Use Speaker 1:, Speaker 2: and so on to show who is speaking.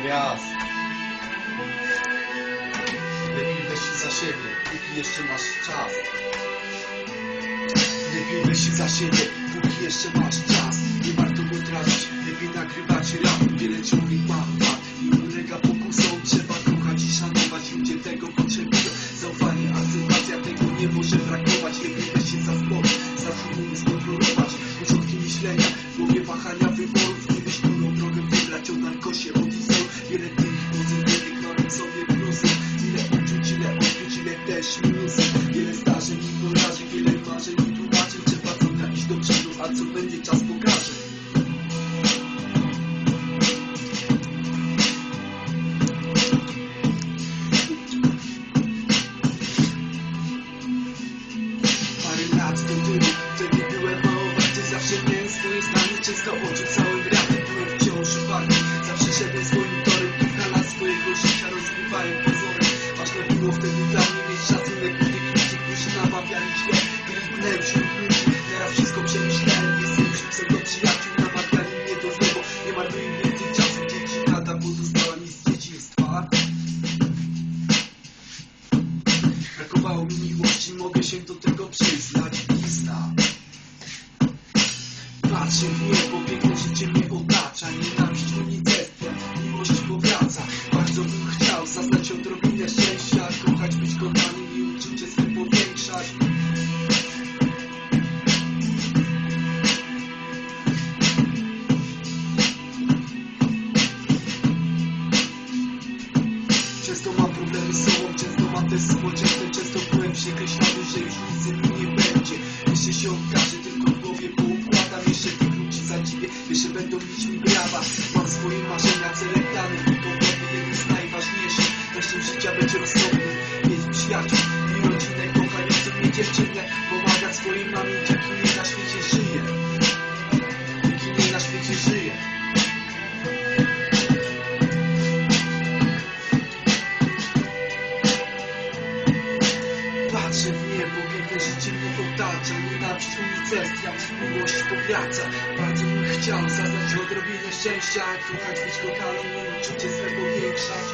Speaker 1: Gwiazd. Lepiej weź się za siebie, póki jeszcze masz czas. Lepiej weź się za siebie, póki jeszcze masz czas. Nie warto go tracić, też minusy. Wiele zdarzeń i porażek, wiele marzeń i tłumaczeń. Trzeba co iść do przodu, a co będzie czas pokaże. Parę lat do tyłu, wtedy byłem mało warty Zawsze miałem swoje zdanie, często odrzucałem rady Byłem wciąż uparty, zawsze szedłem swoim torem Kilka lat swojego życia rozgrywałem pozory Ważne było wtedy dla mnie źle gnęć wśród ludzi, teraz wszystko przemyślałem. Jestem już pseudo przyjaciół, namawiali mnie do złego Nie marnuję więcej czasu, dzieci nada pozostała mi z dzieciństwa. Brakowało mi miłości, mogę się do tego przyznać. Blizna. Patrzę w niebo, piękne życie mnie otacza. Nienawiść unicestwia, miłość powraca. Bardzo bym chciał zaznać odrobinę szczęścia Często mam problemy z sobą, często mam też samodzielne Często byłem przekreślony, że już nic ze mną nie będzie. Jeszcze się okaże, tylko w głowie poukładam Jeszcze tych ludzi zadziwię, jeszcze będą mieć mi brawa. Mam swoje marzenia, cele, plany i powody Jeden z najważniejszych, resztą życia być rozsądny Mieć przyjaciół i rodzinę, kochającą mnie dziewczynę Pomagać swojej mamie, dzięki niej na świecie żyje Dzięki niej na świecie żyje Piękne życie mnie otacza Nienawiść unicestwia, miłość powraca. Bardzo bym chciał zaznać odrobienie szczęścia Kochać, być kochaną, uczucie swego większać